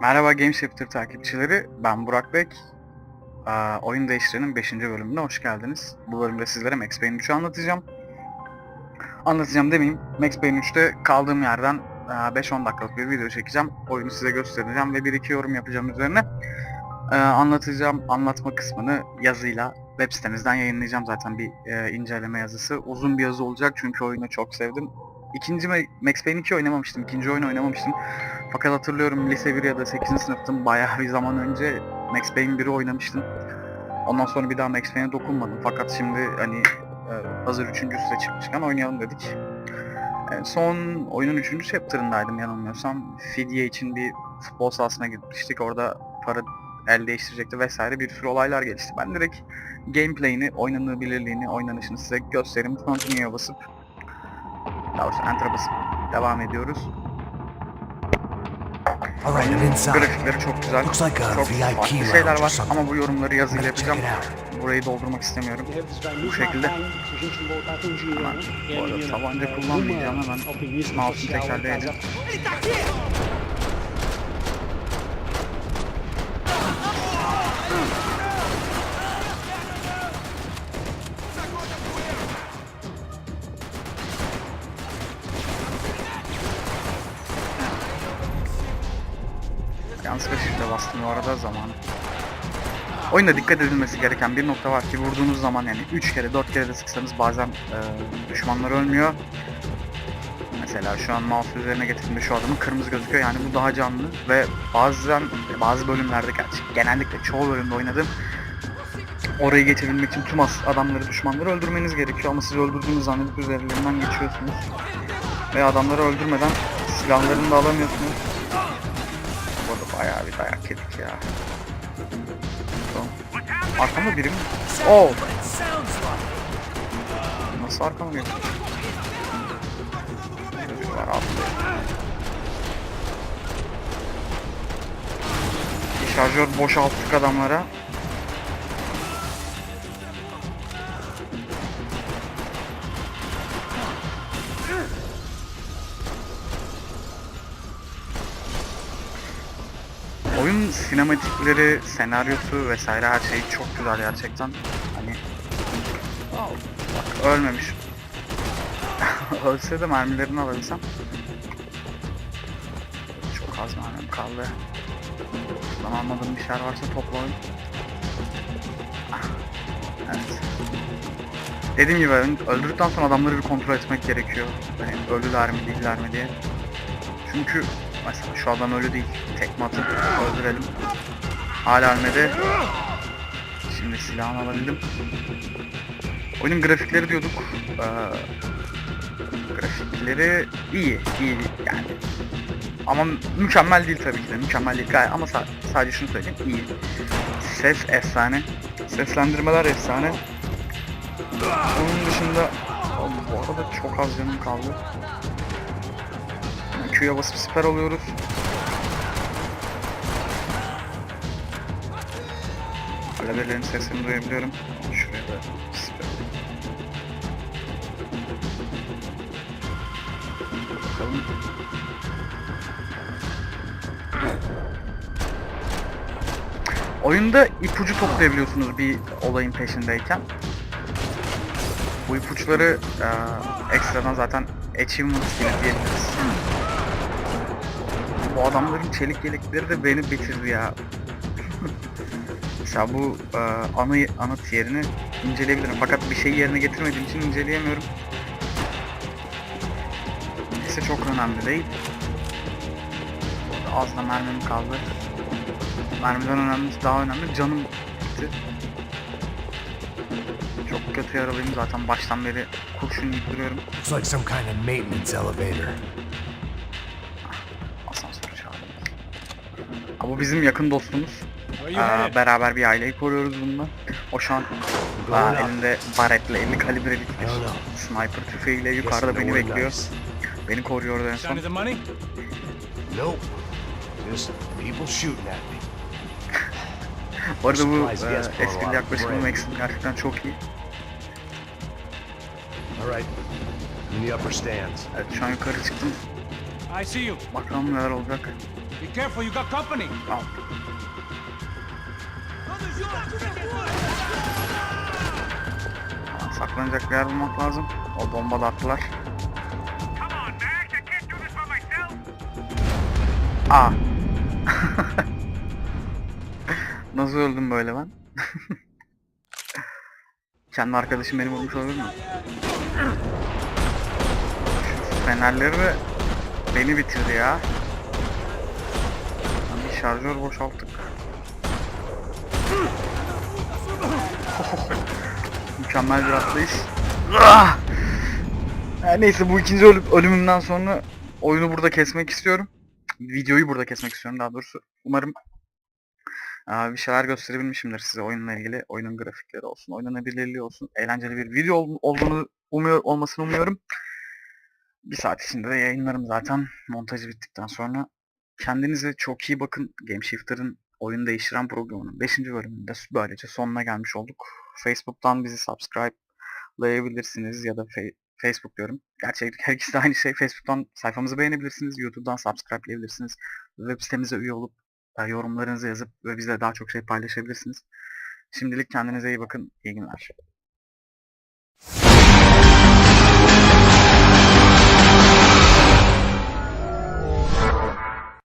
Merhaba Game Chapter takipçileri, ben Burak Bek. Aa, Oyun Değiştire'nin 5. bölümüne hoş geldiniz. Bu bölümde sizlere Max Payne 3'ü anlatacağım. Anlatacağım demeyeyim, Max Payne 3'te kaldığım yerden aa, 5-10 dakikalık bir video çekeceğim. Oyunu size göstereceğim ve 1-2 yorum yapacağım üzerine. Ee, anlatacağım, anlatma kısmını yazıyla web sitemizden yayınlayacağım zaten bir e, inceleme yazısı. Uzun bir yazı olacak çünkü oyunu çok sevdim. İkinci Ma- Max Payne 2 oynamamıştım, ikinci oyunu oynamamıştım. Fakat hatırlıyorum lise 1 ya da 8. sınıftım bayağı bir zaman önce Max Payne 1'i oynamıştım. Ondan sonra bir daha Max Payne'e dokunmadım. Fakat şimdi hani e, hazır üçüncüsü de çıkmışken oynayalım dedik. E, son oyunun üçüncü chapter'ındaydım yanılmıyorsam. Fidye için bir futbol sahasına gitmiştik. Orada para el değiştirecekti vesaire bir sürü olaylar gelişti. Ben direkt gameplay'ini, oynanabilirliğini, oynanışını size göstereyim. Continue'ya basıp daha doğrusu Enter'a basıp devam ediyoruz. Grafikleri çok güzel. Looks like a Çok VIP farklı şeyler var ama bu yorumları yazıyla yapacağım. Burayı doldurmak istemiyorum. Bu şekilde. Hemen bu arada tabanca kullanmayacağım hemen mouse'un tekerleğini. Yanlışlıkla bastım bu arada zamanı. Oyunda dikkat edilmesi gereken bir nokta var ki vurduğunuz zaman yani 3 kere 4 kere de sıksanız bazen e, düşmanlar ölmüyor. Mesela şu an mouse üzerine getirdiğimde şu adamın kırmızı gözüküyor yani bu daha canlı ve bazen bazı bölümlerde gerçi genellikle çoğu bölümde oynadım. Orayı geçebilmek için tüm adamları düşmanları öldürmeniz gerekiyor ama siz öldürdüğünüz zannedip üzerlerinden geçiyorsunuz. Ve adamları öldürmeden silahlarını da alamıyorsunuz. Bayağı bir dayak yedik ya. Arkamda biri mi? Oo! Nasıl arkama geçti? Çocuklar attı. Bir şarjör boşalttık adamlara. Oyun sinematikleri, senaryosu vesaire her şey çok güzel gerçekten. Hani bak ölmemiş. Ölse de mermilerini alabilsem. Çok az mermim kaldı. Şuradan almadığım bir şeyler varsa toplayın. Ah, Evet. Dediğim gibi ön- öldürdükten sonra adamları bir kontrol etmek gerekiyor. Yani ölüler mi değiller mi diye. Çünkü mesela şu adam ölü değil. Tekme atıp öldürelim. Hala ölmedi. Şimdi silahını alabildim. Oyunun grafikleri diyorduk. Ee, grafikleri iyi, iyi yani. Ama mükemmel değil tabii ki de, mükemmel değil gayet ama sa- sadece şunu söyleyeyim, iyi. Ses efsane, seslendirmeler efsane. Onun dışında, Oğlum bu arada çok az canım kaldı. Q'ya basıp siper alıyoruz. Alevlerin sesini duyabiliyorum. Şuraya da siper. Bakalım. Oyunda ipucu toplayabiliyorsunuz bir olayın peşindeyken. Bu ipuçları eee, ekstradan zaten achievement gibi diyebiliriz. Bu adamların çelik yelekleri de beni bitirdi ya. Mesela bu eee anı, anı tierini inceleyebilirim. Fakat bir şeyi yerine getirmediğim için inceleyemiyorum. Neyse çok önemli değil. Az da mermim kaldı. Mermiden önemli, daha önemli canım gitti. Çok kötü yaralıyım zaten baştan beri kurşun yiyip duruyorum. Looks like some kind of maintenance elevator. Bu bizim yakın dostumuz. Aa, beraber bir aileyi koruyoruz bununla. O şu an aa, elinde baretle 50 kalibrelik bir sniper tüfeğiyle yukarıda beni bekliyor. Beni koruyordu en son. Bu arada bu e, esprili yaklaşımı. Max'in gerçekten çok iyi. All right. In the upper stands. Evet şu an yukarı çıktım. I see you. Bakalım neler olacak. Be careful, you got company. Aa, Saklanacak bir yer bulmak lazım. O bomba da attılar. Aa. Nasıl öldüm böyle ben? Kendi arkadaşım beni vurmuş olabilir mi? Fenerleri beni bitirdi ya. Şarjör boşalttık. Mükemmel bir atlayış. Neyse bu ikinci ölüm, ölümümden sonra oyunu burada kesmek istiyorum. Videoyu burada kesmek istiyorum daha doğrusu. Umarım bir şeyler gösterebilmişimdir size oyunla ilgili. Oyunun grafikleri olsun, oynanabilirliği olsun. Eğlenceli bir video ol- olduğunu umuyor, olmasını umuyorum. Bir saat içinde de yayınlarım zaten montajı bittikten sonra. Kendinize çok iyi bakın. Game Shifter'ın oyun değiştiren programının 5. bölümünde böylece sonuna gelmiş olduk. Facebook'tan bizi subscribe'layabilirsiniz ya da Facebook diyorum. Gerçi her ikisi de aynı şey. Facebook'tan sayfamızı beğenebilirsiniz. YouTube'dan subscribe'layabilirsiniz. Web sitemize üye olup e, yorumlarınızı yazıp ve bizle daha çok şey paylaşabilirsiniz. Şimdilik kendinize iyi bakın. İyi günler.